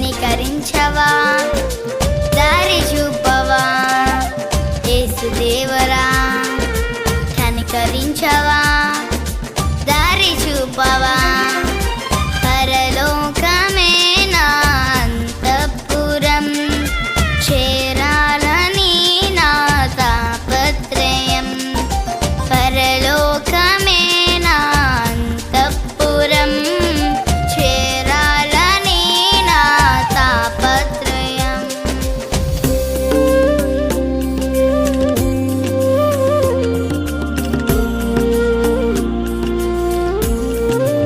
కనికరించవా దారి చూపవా? ఏసుదేవరా కనికరించవా?